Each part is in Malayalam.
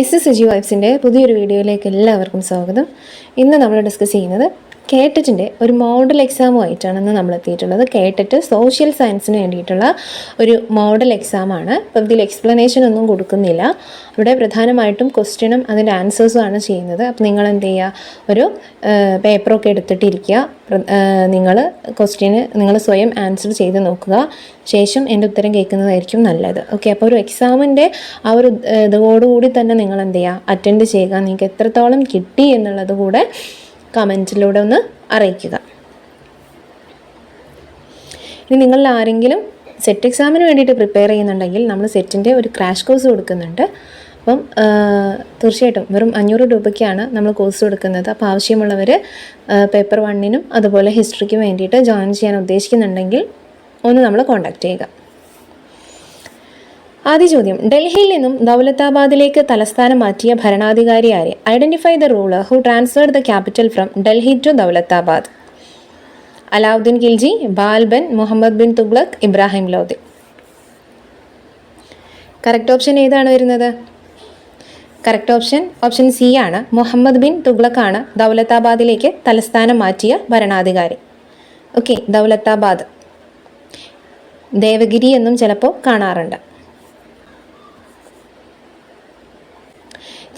എസ് എസ് എജി വൈബ്സിന്റെ പുതിയൊരു വീഡിയോയിലേക്ക് എല്ലാവർക്കും സ്വാഗതം. ഇന്ന് നമ്മൾ ഡിസ്കസ് ചെയ്യുന്നത് കേട്ടറ്റിന്റെ ഒരു മോഡൽ എക്സാമുമായിട്ടാണ് നമ്മൾ എത്തിയിട്ടുള്ളത് കേട്ടറ്റ് സോഷ്യൽ സയൻസിന് വേണ്ടിയിട്ടുള്ള ഒരു മോഡൽ എക്സാമാണ് അപ്പോൾ ഇതിൽ എക്സ്പ്ലനേഷൻ ഒന്നും കൊടുക്കുന്നില്ല. ഇവിടെ പ്രധാനമായിട്ടും ക്വസ്റ്റ്യനും അതിന്റെ ആൻസേഴ്സും ആണ് ചെയ്യുന്നത്. അപ്പോൾ നിങ്ങൾ എന്ത് ചെയ്യുക ഒരു പേപ്പറൊക്കെ എടുത്തിട്ടിരിക്കുക. നിങ്ങൾ ക്വസ്റ്റ്യന് നിങ്ങൾ സ്വയം ആൻസർ ചെയ്ത് നോക്കുക. ശേഷം എന്റെ ഉത്തരം കേൾക്കുന്നതായിരിക്കും നല്ലത്. ഓക്കെ അപ്പോൾ ഒരു എക്സാമിന്റെ ആ ഒരു ഇതോടുകൂടി തന്നെ നിങ്ങൾ എന്ത് ചെയ്യുക അറ്റൻഡ് ചെയ്യുക. നിങ്ങൾക്ക് എത്രത്തോളം കിട്ടി എന്നുള്ളത് കൂടെ കമന്റിലൂടെ ഒന്ന് അറിയിക്കുക. ഇനി നിങ്ങളിൽ ആരെങ്കിലും സെറ്റ് എക്സാമിന് വേണ്ടിയിട്ട് പ്രിപ്പയർ ചെയ്യുന്നുണ്ടെങ്കിൽ നമ്മൾ സെറ്റിന്റെ ഒരു ക്രാഷ് കോഴ്സ് കൊടുക്കുന്നുണ്ട്. അപ്പം തീർച്ചയായിട്ടും വെറും അഞ്ഞൂറ് രൂപയ്ക്കാണ് നമ്മൾ കോഴ്സ് കൊടുക്കുന്നത്. അപ്പോൾ ആവശ്യമുള്ളവർ പേപ്പർ വണ്ണിനും അതുപോലെ ഹിസ്റ്ററിക്കും വേണ്ടിയിട്ട് ജോയിൻ ചെയ്യാൻ ഉദ്ദേശിക്കുന്നുണ്ടെങ്കിൽ ഒന്ന് നമ്മൾ കോൺടാക്റ്റ് ചെയ്യുക. ആദ്യ ചോദ്യം ഡൽഹിയിൽ നിന്നും ദൗലത്താബാദിലേക്ക് തലസ്ഥാനം മാറ്റിയ ഭരണാധികാരി ആരെ? Identify the ruler who transferred the capital from Delhi to Daulatabad Alauddin Khilji Balban Muhammad bin Tughlaq Ibrahim Lodi. Correct option ഏതാണ് വരുന്നത്? കറക്റ്റ് ഓപ്ഷൻ ഓപ്ഷൻ സി ആണ്. മുഹമ്മദ് ബിൻ തുഗ്ലക്കാണ് ദൗലത്താബാദിലേക്ക് തലസ്ഥാനം മാറ്റിയ ഭരണാധികാരി. ഓക്കെ ദൗലത്താബാദ് ദേവഗിരി എന്നും ചിലപ്പോൾ കാണാറുണ്ട്.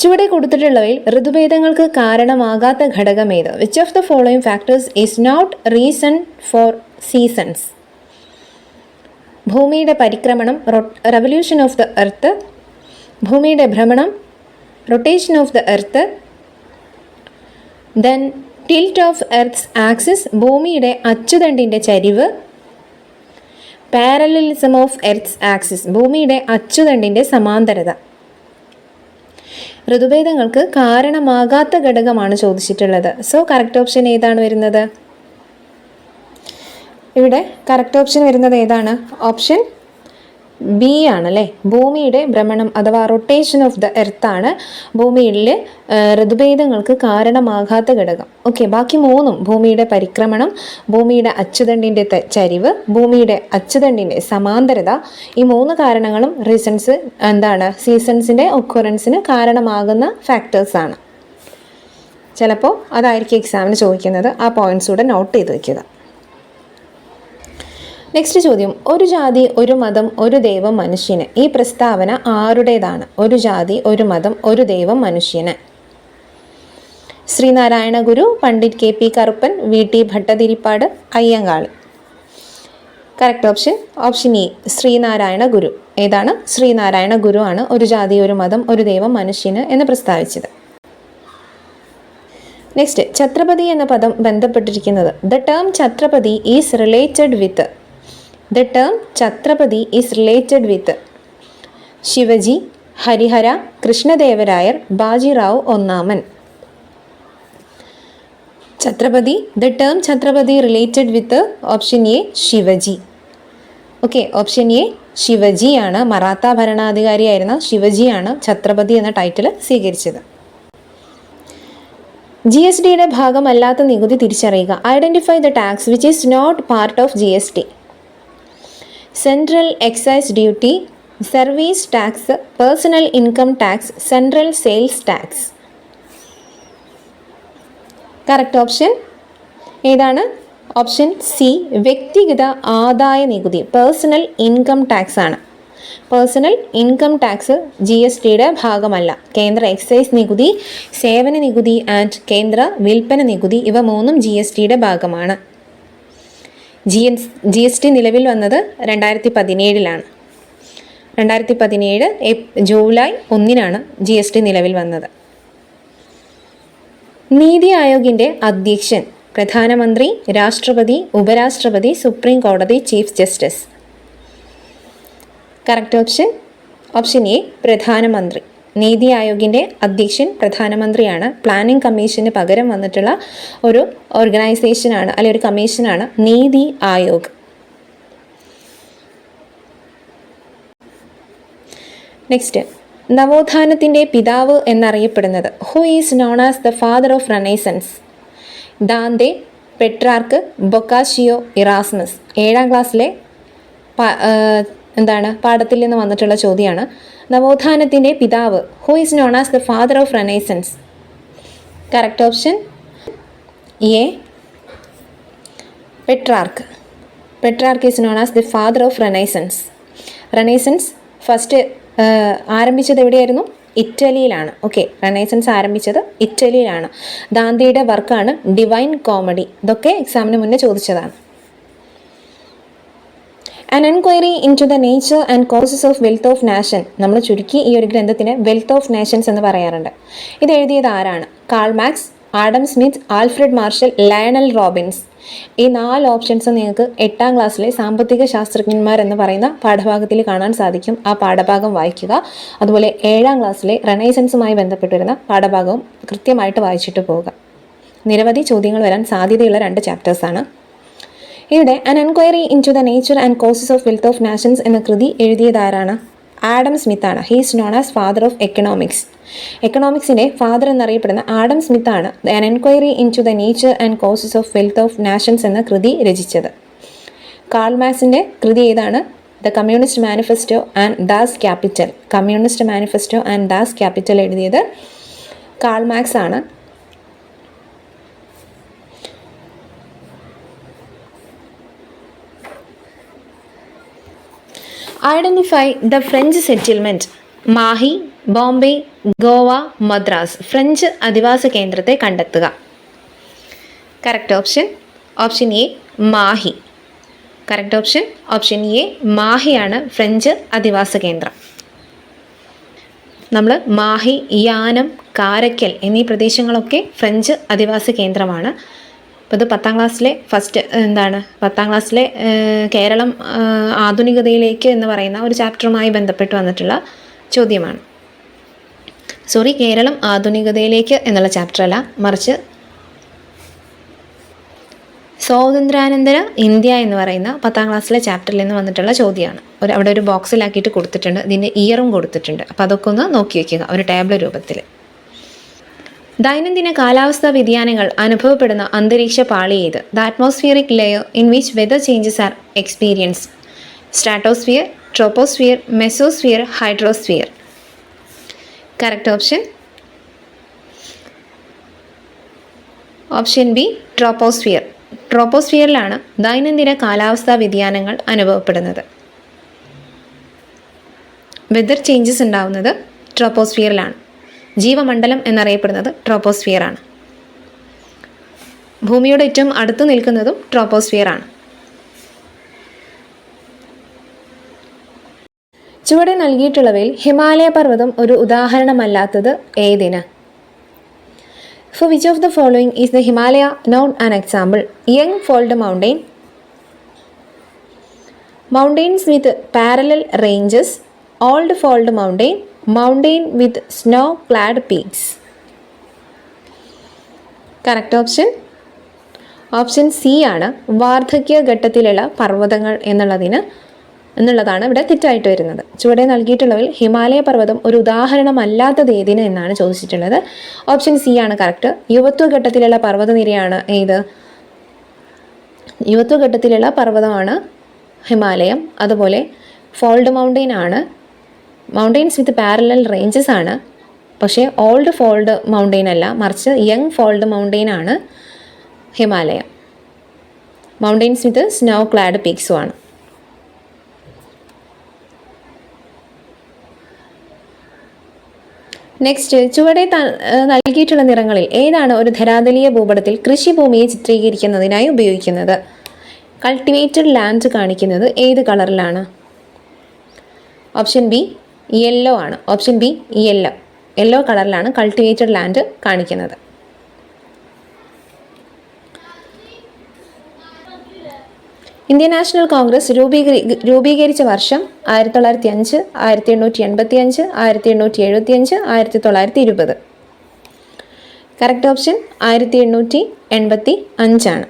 ചുവടെ കൊടുത്തിട്ടുള്ളവയിൽ ഋതുഭേദങ്ങൾക്ക് കാരണമാകാത്ത ഘടകം ഏത് which of the following factors is not reason for seasons ഭൂമിയുടെ പരിക്രമണം റെവല്യൂഷൻ ഓഫ് ദ എർത്ത് ഭൂമിയുടെ ഭ്രമണം rotation of the earth then tilt of earth's axis ഭൂമിയുടെ അച്ചുതണ്ടിന്റെ ചരിവ്. പാരലലിസം ഓഫ് എർത്ത്സ് ആക്സിസ് ഭൂമിയുടെ അച്ചുതണ്ടിന്റെ സമാന്തരത. ഋതുഭേദങ്ങൾക്ക് കാരണമാകാത്ത ഘടകമാണ് ചോദിച്ചിട്ടുള്ളത്. സോ കറക്റ്റ് ഓപ്ഷൻ ഏതാണ് വരുന്നത്? ഇവിടെ കറക്റ്റ് ഓപ്ഷൻ വരുന്നത് ഏതാണ്? ഓപ്ഷൻ ബി ആണല്ലേ? ഭൂമിയുടെ ഭ്രമണം അഥവാ റൊട്ടേഷൻ ഓഫ് ദ എർത്ത് ആണ്. ഭൂമിയിൽ ഋതുഭേദങ്ങൾക്ക് കാരണമാകാത്ത ഘടകം. ഓക്കെ ബാക്കി മൂന്നും ഭൂമിയുടെ പരിക്രമണം ഭൂമിയുടെ അച്ചുതണ്ടിന്റെ ചരിവ് ഭൂമിയുടെ അച്ചുതണ്ടിന്റെ സമാന്തരത ഈ മൂന്ന് കാരണങ്ങളും റീസൺസ് എന്താണ്? സീസൺസിന്റെ ഒക്കുറൻസിന് കാരണമാകുന്ന ഫാക്ടേഴ്സാണ് ചിലപ്പോൾ അതായിരിക്കും എക്സാമിന് ചോദിക്കുന്നത്. ആ പോയിന്റ്സ് കൂടെ നോട്ട് ചെയ്ത് വയ്ക്കുക നെക്സ്റ്റ് ചോദ്യം. ഒരു ജാതി ഒരു മതം ഒരു ദൈവം മനുഷ്യന്. ഈ പ്രസ്താവന ആരുടേതാണ്? ഒരു ജാതി ഒരു മതം ഒരു ദൈവം മനുഷ്യന്. Sreenarayana Guru Pandit K P Karuppan V T Bhattathiripad Ayyankali. Correct option option E Sreenarayana Guru. ഏതാണ്? ശ്രീനാരായണ ഗുരു ആണ് ഒരു ജാതി ഒരു മതം ഒരു ദൈവം മനുഷ്യന് എന്ന് പ്രസ്താവിച്ചത്. നെക്സ്റ്റ് ഛത്രപതി എന്ന പദം ബന്ധപ്പെട്ടിരിക്കുന്നത്. The term Chhatrapati is related with the term Chhatrapati is related with Shivaji Harihara Krishnadevarayar Bajirao ഒന്നാമൻ Chhatrapati the term Chhatrapati related with option A Shivaji okay option A ശിവജിയാണ് Maratha ഭരണാധികാരിയായിരുന്ന ശിവജിയാണ് ഛത്രപതി എന്ന ടൈറ്റിൽ സ്വീകരിച്ചത്. ജി എസ് ഡിയുടെ ഭാഗമല്ലാത്ത നികുതി തിരിച്ചറിയുക. Identify the tax which is not part of G S T central excise duty service tax personal income tax central sales tax correct option ഏതാണ്? ഓപ്ഷൻ സി വ്യക്തിഗത ആദായ നികുതി പേഴ്സണൽ ഇൻകം ടാക്സ് ആണ്. Personal income tax G S ടിയുടെ ഭാഗമല്ല. കേന്ദ്ര എക്സൈസ് നികുതി സേവന നികുതി ആൻഡ് കേന്ദ്ര വിൽപ്പന നികുതി ഇവ മൂന്നും ജി എസ് ടിയുടെ ഭാഗമാണ്. G S G S T നിലവിൽ വന്നത് രണ്ടായിരത്തി പതിനേഴിലാണ് രണ്ടായിരത്തി പതിനേഴ് ജൂലൈ ഒന്നിനാണ് ജി എസ് ടി നിലവിൽ വന്നത്. നീതി ആയോഗിന്റെ അധ്യക്ഷൻ പ്രധാനമന്ത്രി രാഷ്ട്രപതി ഉപരാഷ്ട്രപതി സുപ്രീം കോടതി chief justice. Correct option option A പ്രധാനമന്ത്രി. നീതി ആയോഗിന്റെ അധ്യക്ഷൻ പ്രധാനമന്ത്രിയാണ്. പ്ലാനിംഗ് കമ്മീഷന് പകരം വന്നിട്ടുള്ള ഒരു ഓർഗനൈസേഷനാണ് അല്ലെ ഒരു കമ്മീഷനാണ് നീതി ആയോഗ്. നെക്സ്റ്റ് നവോത്ഥാനത്തിന്റെ പിതാവ് എന്നറിയപ്പെടുന്നത്. Who is known as the father of renaissance Dante Petrarch Boccaccio Erasmus. ഏഴാം ക്ലാസ്സിലെ എന്താണ്? പാഠത്തിൽ നിന്ന് വന്നിട്ടുള്ള ചോദ്യമാണ് നവോത്ഥാനത്തിന്റെ പിതാവ് who is known as the father of renaissance correct option A Petrarch Petrarch is known as the father of renaissance renaissance first ആരംഭിച്ചത് എവിടെയായിരുന്നു? ഇറ്റലിയിലാണ്. ഓക്കെ റെനൈസൻസ് ആരംഭിച്ചത് ഇറ്റലിയിലാണ്. ദാന്തിയുടെ വർക്കാണ് ഡിവൈൻ കോമഡി ഇതൊക്കെ എക്സാമിന് മുന്നേ ചോദിച്ചതാണ്. An enquiry into the nature and causes of wealth of nation നമ്മൾ ചുരുക്കി ഈ ഒരു ഗ്രന്ഥത്തിന് വെൽത്ത് ഓഫ് നേഷൻസ് എന്ന് പറയാറുണ്ട്. ഇത് എഴുതിയത് ആരാണ്? Karl Marx Adam Smith Alfred Marshall Lionel Robbins ഈ നാല് ഓപ്ഷൻസ് നിങ്ങൾക്ക് എട്ടാം ക്ലാസ്സിലെ സാമ്പത്തിക ശാസ്ത്രജ്ഞന്മാർ എന്ന് പറയുന്ന പാഠഭാഗത്തിൽ കാണാൻ സാധിക്കും. ആ പാഠഭാഗം വായിക്കുക. അതുപോലെ ഏഴാം ക്ലാസ്സിലെ റെനൈസൻസുമായി ബന്ധപ്പെട്ട് വരുന്ന പാഠഭാഗവും കൃത്യമായിട്ട് വായിച്ചിട്ട് പോവുക. നിരവധി ചോദ്യങ്ങൾ വരാൻ സാധ്യതയുള്ള രണ്ട് ചാപ്റ്റേഴ്സാണ് ഇവിടെ an enquiry into the nature and causes of wealth of nations എന്ന കൃതി എഴുതിയതാരാണ്? ആഡം സ്മിത്ത് ആണ് he's known as father of economics എക്കണോമിക്സിന്റെ father എന്നറിയപ്പെടുന്ന ആഡം സ്മിത്ത് ആണ് an enquiry into the nature and causes of wealth of nations എന്ന കൃതി രചിച്ചത്. കാൾ മാസിന്റെ കൃതി ഏതാണ്? The Communist Manifesto and Das Capital Communist Manifesto and Das Capital എഴുതിയത് കാൾ മാക്സ് ആണ്. Identify the French settlement Mahe Bombay Goa Madras French അധിവാസ കേന്ദ്രത്തെ കണ്ടെത്തുക correct option option A Mahe correct option option A മാഹിയാണ് French അധിവാസ കേന്ദ്രം നമ്മൾ മാഹി യാനം കാരക്കൽ എന്നീ പ്രദേശങ്ങളൊക്കെ ഫ്രഞ്ച് അധിവാസ കേന്ദ്രമാണ് അപ്പോൾ ഇത് പത്താം ക്ലാസ്സിലെ ഫസ്റ്റ് എന്താണ്? പത്താം ക്ലാസ്സിലെ കേരളം ആധുനികതയിലേക്ക് എന്ന് പറയുന്ന ഒരു ചാപ്റ്ററുമായി ബന്ധപ്പെട്ട് വന്നിട്ടുള്ള ചോദ്യമാണ്. സോറി കേരളം ആധുനികതയിലേക്ക് എന്നുള്ള ചാപ്റ്റർ അല്ല മറിച്ച് സ്വാതന്ത്ര്യാനന്തര ഇന്ത്യ എന്ന് പറയുന്ന പത്താം ക്ലാസ്സിലെ ചാപ്റ്ററിൽ നിന്ന് വന്നിട്ടുള്ള ചോദ്യമാണ്. ഒരു അവിടെ ഒരു ബോക്സിലാക്കിയിട്ട് കൊടുത്തിട്ടുണ്ട്. ഇതിന്റെ ഇയറും കൊടുത്തിട്ടുണ്ട്. അപ്പോൾ അതൊക്കെ ഒന്ന് നോക്കി വയ്ക്കുക ഒരു ടേബിൾ രൂപത്തിൽ ദൈനംദിന കാലാവസ്ഥാ വ്യതിയാനങ്ങൾ അനുഭവപ്പെടുന്ന അന്തരീക്ഷ പാളി ഏത്? The atmospheric layer in which weather changes are experience stratosphere troposphere mesosphere hydrosphere correct option option B troposphere ട്രോപ്പോസ്ഫിയറിലാണ് ദൈനംദിന കാലാവസ്ഥാ വ്യതിയാനങ്ങൾ അനുഭവപ്പെടുന്നത്. വെതർ ചേഞ്ചസ് ഉണ്ടാവുന്നത് ട്രോപ്പോസ്ഫിയറിലാണ് ജീവമണ്ഡലം എന്നറിയപ്പെടുന്നത് ട്രോപ്പോസ്ഫിയർ ആണ് ഭൂമിയുടെ ഏറ്റവും അടുത്ത് നിൽക്കുന്നതും ട്രോപ്പോസ്ഫിയർ ആണ് ചുവടെ നൽകിയിട്ടുള്ളവയിൽ ഹിമാലയ പർവതം ഒരു ഉദാഹരണമല്ലാത്തത് ഏതിന്? For which of the following is the Himalaya not an example young fold mountain mountains with parallel ranges old fold mountain mountain with snow clad peaks correct option option C ആണ് വാർദ്ധക്യ ഘട്ടത്തിലുള്ള പർവതങ്ങൾ എന്നുള്ളതിന് എന്നുള്ളതാണ് ഇവിടെ തെറ്റായിട്ട് വരുന്നത്. ചുവടെ നൽകിയിട്ടുള്ളതിൽ ഹിമാലയ പർവതം ഒരു ഉദാഹരണമല്ലാത്തത് ഏതിന് എന്നാണ് ചോദിച്ചിട്ടുള്ളത്. ഓപ്ഷൻ സി ആണ് കറക്റ്റ് യുവത്വ ഘട്ടത്തിലുള്ള പർവതനിരയാണ് ഏത്? യുവത്വ ഘട്ടത്തിലുള്ള പർവതമാണ് ഹിമാലയം. അതുപോലെ ഫോൾഡ് മൗണ്ടെയിൻ ആണ് മൗണ്ടെയിൻസ് വിത്ത് പാരലൽ റേഞ്ചസ് ആണ്. പക്ഷേ ഓൾഡ് ഫോൾഡ് മൗണ്ടെയിൻ അല്ല മറിച്ച് യങ് ഫോൾഡ് മൗണ്ടെയിൻ ആണ് Himalaya. Mountains with snow clad പീക്സും ആണ്. നെക്സ്റ്റ് ചുവടെ നൽകിയിട്ടുള്ള നിറങ്ങളിൽ ഏതാണ് ഒരു ധരാതലീയ ഭൂപടത്തിൽ കൃഷിഭൂമിയെ ചിത്രീകരിക്കുന്നതിനായി ഉപയോഗിക്കുന്നത്? കൾട്ടിവേറ്റഡ് ലാൻഡ് കാണിക്കുന്നത് ഏത് കളറിലാണ് ഓപ്ഷൻ ബി യെല്ലോ ആണ്. ഓപ്ഷൻ ബി യെല്ലോ യെല്ലോ കളറിലാണ് കൾട്ടിവേറ്റഡ് ലാൻഡ് കാണിക്കുന്നത്. ഇന്ത്യൻ നാഷണൽ കോൺഗ്രസ് രൂപീകരി രൂപീകരിച്ച വർഷം ആയിരത്തി തൊള്ളായിരത്തി അഞ്ച് ആയിരത്തി എണ്ണൂറ്റി എൺപത്തി അഞ്ച് ആയിരത്തി എണ്ണൂറ്റി എഴുപത്തി അഞ്ച് ആയിരത്തി തൊള്ളായിരത്തി ഇരുപത് കറക്റ്റ് ഓപ്ഷൻ ആയിരത്തി എണ്ണൂറ്റി എൺപത്തി അഞ്ചാണ്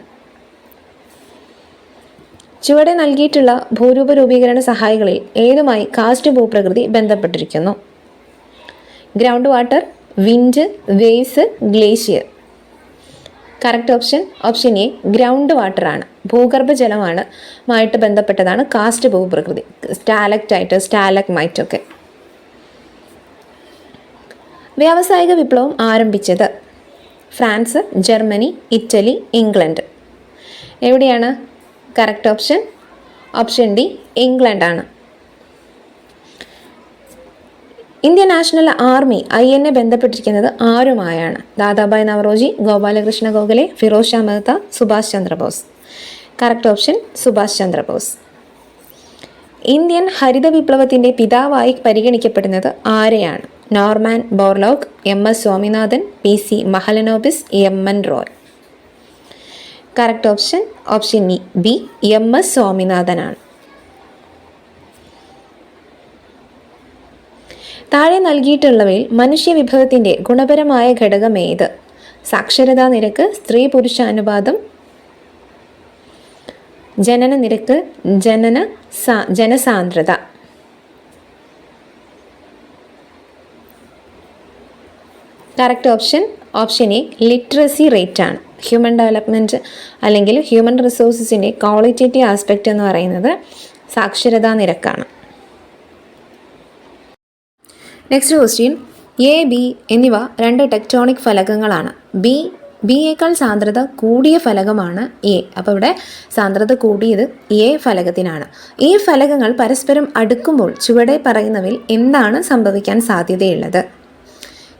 ചുവടെ നൽകിയിട്ടുള്ള ഭൂരൂപ രൂപീകരണ സഹായികളിൽ ഏതുമായി കാസ്റ്റ് ഭൂപ്രകൃതി ബന്ധപ്പെട്ടിരിക്കുന്നു? Ground water wind waves glacier. Correct option option A ground വാട്ടറാണ് ഭൂഗർഭജലമാണ് മായിട്ട് ബന്ധപ്പെട്ടതാണ് കാസ്റ്റ് ഭൂപ്രകൃതി. സ്റ്റാലക്റ്റായിട്ട് സ്റ്റാലക് മൈറ്റൊക്കെ വ്യാവസായിക വിപ്ലവം ആരംഭിച്ചത് ഫ്രാൻസ് ജർമ്മനി ഇറ്റലി ഇംഗ്ലണ്ട്. എവിടെയാണ്? Correct option option D ഇംഗ്ലണ്ടാണ്. Indian National Army I N A ബന്ധപ്പെട്ടിരിക്കുന്നത് ആരുമായാണ്? Dadabhai Naoroji Gopalakrishna Gokhale Feroze Shah Mehta Subhash Chandrabose. Correct option Subhash Chandrabose. Indian ഹരിത വിപ്ലവത്തിന്റെ പിതാവായി പരിഗണിക്കപ്പെടുന്നത് ആരെയാണ്? Norman Borlaug M S Swaminathan P C Mahalanobis M N Roy. Correct option option E B M S സ്വാമിനാഥനാണ്. താഴെ നൽകിയിട്ടുള്ളവയിൽ മനുഷ്യവിഭവത്തിന്റെ ഗുണപരമായ ഘടകം ഏത് സാക്ഷരതാ നിരക്ക് സ്ത്രീ പുരുഷാനുപാതം ജനന നിരക്ക് ജനന ജനസാന്ദ്രത. Correct option option A literacy rate ആണ് ഹ്യൂമൻ ഡെവലപ്മെന്റ് അല്ലെങ്കിൽ ഹ്യൂമൻ റിസോഴ്സസിന്റെ ക്വാളിറ്റേറ്റീവ് ആസ്പെക്റ്റ് എന്ന് പറയുന്നത് സാക്ഷരതാ നിരക്കാണ്. നെക്സ്റ്റ് ക്വസ്റ്റ്യൻ എ ബി എന്നിവ രണ്ട് ടെക്ടോണിക് ഫലകങ്ങളാണ്. ബി ബിയേക്കാൾ സാന്ദ്രത കൂടിയ ഫലകമാണ് എ അപ്പോൾ ഇവിടെ സാന്ദ്രത കൂടിയത് എ ഫലകത്തിനാണ്. ഈ ഫലകങ്ങൾ പരസ്പരം അടുക്കുമ്പോൾ ചുവടെ പറയുന്നവയിൽ എന്താണ് സംഭവിക്കാൻ സാധ്യതയുള്ളത്?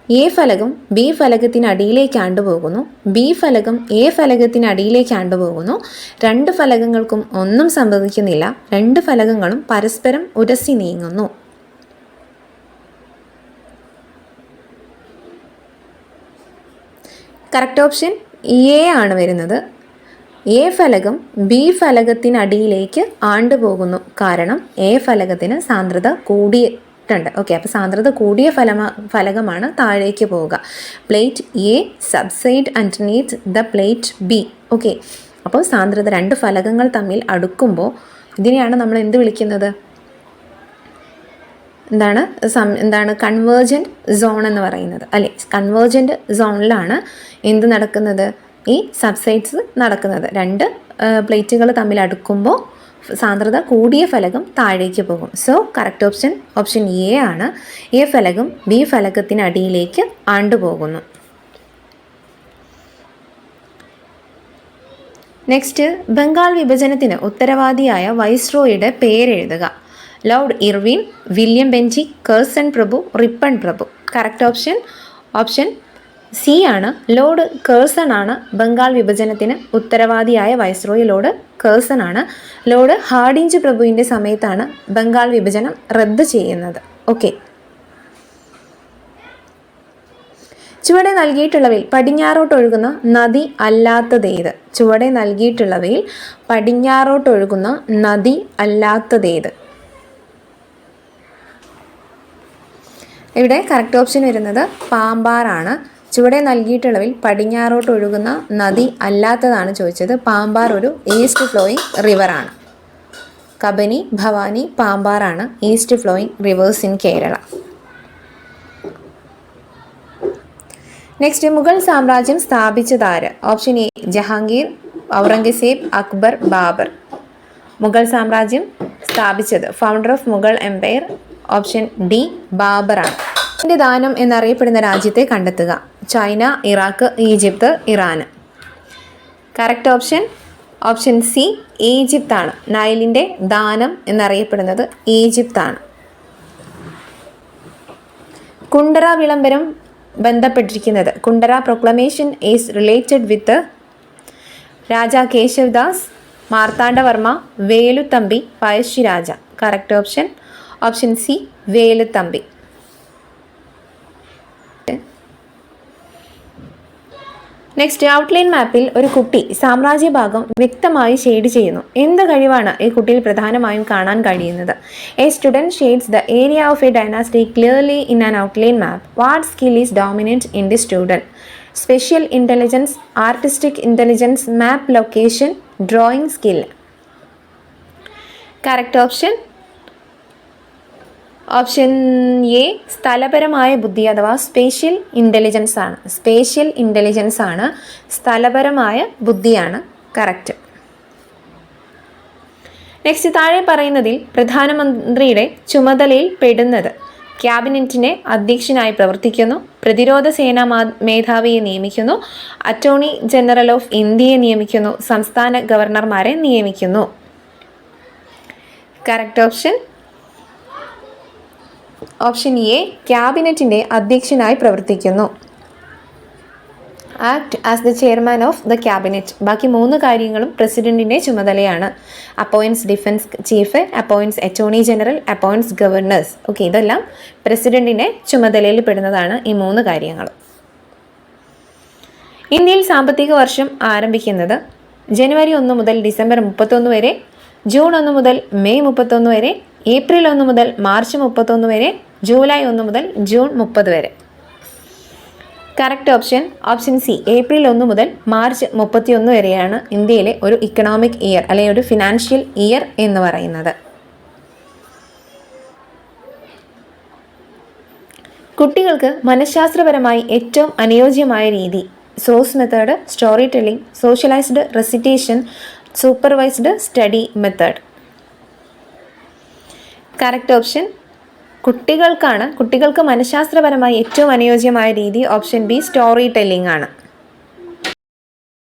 എ ഫലകം ബി ഫലകത്തിന് അടിയിലേക്ക് ആണ്ടുപോകുന്നു. ബി ഫലകം എ ഫലകത്തിന് അടിയിലേക്ക് ആണ്ടുപോകുന്നു. രണ്ട് ഫലകങ്ങൾക്കും ഒന്നും സംഭവിക്കുന്നില്ല. രണ്ട് ഫലകങ്ങളും പരസ്പരം ഉരസി നീങ്ങുന്നു. കറക്റ്റ് ഓപ്ഷൻ എ ആണ് വരുന്നത്. എ ഫലകം ബി ഫലകത്തിനടിയിലേക്ക് ആണ്ടുപോകുന്നു. കാരണം എ ഫലകത്തിന് സാന്ദ്രത കൂടിയിട്ടുണ്ട് ഓക്കെ അപ്പോൾ സാന്ദ്രത കൂടിയ ഫലമ ഫലകമാണ് താഴേക്ക് പോവുക. Plate A subside underneath the plate B okay അപ്പോൾ സാന്ദ്രത രണ്ട് ഫലകങ്ങൾ തമ്മിൽ അടുക്കുമ്പോൾ ഇതിനെയാണ് നമ്മൾ എന്ത് വിളിക്കുന്നത്? എന്താണ് സം എന്താണ് കൺവേർജന്റ് സോൺ എന്ന് പറയുന്നത്. അല്ലെ കൺവേർജന്റ് സോണിലാണ് എന്ത് നടക്കുന്നത്? ഈ സബ്സൈഡ്സ് നടക്കുന്നത്. രണ്ട് പ്ലേറ്റുകൾ തമ്മിൽ അടുക്കുമ്പോൾ സാന്ദ്രത കൂടിയ ഫലകം താഴേക്ക് പോകും. So correct option option A ആണ്. എ ഫലകം ബി ഫലകത്തിനടിയിലേക്ക് ആണ്ടുപോകുന്നു നെക്സ്റ്റ് ബംഗാൾ വിഭജനത്തിന് ഉത്തരവാദിയായ വൈസ്രോയുടെ പേരെഴുതുക. ലോർഡ് ഇർവിൻ വില്യം ബെഞ്ചി കേഴ്സൺ പ്രഭു റിപ്പൺ പ്രഭു കറക്റ്റ് ഓപ്ഷൻ ഓപ്ഷൻ സി ആണ്. ലോർഡ് കേഴ്സൺ ആണ് ബംഗാൾ വിഭജനത്തിന് ഉത്തരവാദിയായ വൈസ്രോയി ലോർഡ് കേഴ്സൺ ആണ് ലോർഡ് ഹാർഡിഞ്ച് പ്രഭുവിന്റെ സമയത്താണ് ബംഗാൾ വിഭജനം റദ്ദ് ചെയ്യുന്നത്. ഓക്കെ. ചുവടെ നൽകിയിട്ടുള്ളവയിൽ പടിഞ്ഞാറോട്ടൊഴുകുന്ന നദി അല്ലാത്തതേത്? ചുവടെ നൽകിയിട്ടുള്ളവയിൽ പടിഞ്ഞാറോട്ടൊഴുകുന്ന നദി അല്ലാത്തതേത്? ഇവിടെ കറക്റ്റ് ഓപ്ഷൻ വരുന്നത് പാമ്പാറാണ്. ചുവടെ നൽകിയിട്ടുള്ളവിൽ പടിഞ്ഞാറോട്ട് ഒഴുകുന്ന നദി അല്ലാത്തതാണ് ചോദിച്ചത്. പാമ്പാർ ഒരു ഈസ്റ്റ് ഫ്ലോയിങ് റിവറാണ്. Kabani Bhavani പാമ്പാറാണ് east flowing rivers in Kerala. Next Mughal സാമ്രാജ്യം സ്ഥാപിച്ചതാര് ഓപ്ഷൻ എ ജഹാംഗീർ ഔറംഗസേബ് അക്ബർ ബാബർ. മുഗൾ സാമ്രാജ്യം സ്ഥാപിച്ചത് founder of Mughal empire option D ബാബറാണ്. ദാനം എന്നറിയപ്പെടുന്ന രാജ്യത്തെ കണ്ടെത്തുക. China Iraq Egypt Iran correct option option C ഈജിപ്താണ്. നൈലിന്റെ ദാനം എന്നറിയപ്പെടുന്നത് ഈജിപ്താണ്. കുണ്ടറ വിളംബരം ബന്ധപ്പെട്ടിരിക്കുന്നത്. Kundara proclamation is related with Raja Kesavadas Marthandavarma Veluthampi Pazhassiraja. Correct option option C Veluthampi next outline മാപ്പിൽ ഒരു കുട്ടി സാമ്രാജ്യ ഭാഗം വ്യക്തമായി ഷെയ്ഡ് ചെയ്യുന്നു. എന്ത് കഴിവാണ് ഈ കുട്ടിയിൽ പ്രധാനമായും കാണാൻ കഴിയുന്നത്? A student shades the area of a dynasty clearly in an outline map what skill is dominant in the student spatial intelligence artistic intelligence map location drawing skill correct option option A സ്ഥലപരമായ ബുദ്ധി അഥവാ സ്പേഷ്യൽ ഇന്റലിജൻസ് ആണ്. സ്പേഷ്യൽ ഇന്റലിജൻസ് ആണ് സ്ഥലപരമായ ബുദ്ധിയാണ് കറക്റ്റ് നെക്സ്റ്റ് താഴെ പറയുന്നതിൽ പ്രധാനമന്ത്രിയുടെ ചുമതലയിൽ പെടുന്നത് ക്യാബിനറ്റിനെ അധ്യക്ഷനായി പ്രവർത്തിക്കുന്നു പ്രതിരോധ സേനാ മേധാവിയെ നിയമിക്കുന്നു അറ്റോർണി ജനറൽ ഓഫ് ഇന്ത്യയെ നിയമിക്കുന്നു സംസ്ഥാന ഗവർണർമാരെ നിയമിക്കുന്നു. കറക്റ്റ് ഓപ്ഷൻ ഓപ്ഷൻ എ ക്യാബിനറ്റിന്റെ അധ്യക്ഷനായി പ്രവർത്തിക്കുന്നു. Act as the chairman of the cabinet ബാക്കി മൂന്ന് കാര്യങ്ങളും പ്രസിഡന്റിന്റെ ചുമതലയാണ്. Appoints defence chief appoints attorney general appoints governors okay ഇതെല്ലാം പ്രസിഡന്റിന്റെ ചുമതലയിൽ പെടുന്നതാണ് ഈ മൂന്ന് കാര്യങ്ങൾ. ഇന്ത്യയിൽ സാമ്പത്തിക വർഷം ആരംഭിക്കുന്നത് ജനുവരി ഒന്ന് മുതൽ ഡിസംബർ മുപ്പത്തൊന്ന് വരെ ജൂൺ ഒന്ന് മുതൽ മെയ് മുപ്പത്തൊന്ന് വരെ ഏപ്രിൽ ഒന്ന് മുതൽ മാർച്ച് മുപ്പത്തൊന്ന് വരെ ജൂലൈ ഒന്ന് മുതൽ ജൂൺ മുപ്പത് വരെ. Correct option option C April ഒന്ന് മുതൽ മാർച്ച് മുപ്പത്തിയൊന്ന് വരെയാണ് ഇന്ത്യയിലെ ഒരു ഇക്കണോമിക് ഇയർ അല്ലെങ്കിൽ ഒരു ഫിനാൻഷ്യൽ ഇയർ എന്ന് പറയുന്നത്. കുട്ടികൾക്ക് മനഃശാസ്ത്രപരമായി ഏറ്റവും അനുയോജ്യമായ രീതി source method story telling socialized recitation supervised study method correct option. കുട്ടികൾക്കാണ് കുട്ടികൾക്ക് മനഃശാസ്ത്രപരമായി ഏറ്റവും അനുയോജ്യമായ രീതി ഓപ്ഷൻ ബി സ്റ്റോറി ടെല്ലിംഗ് ആണ്.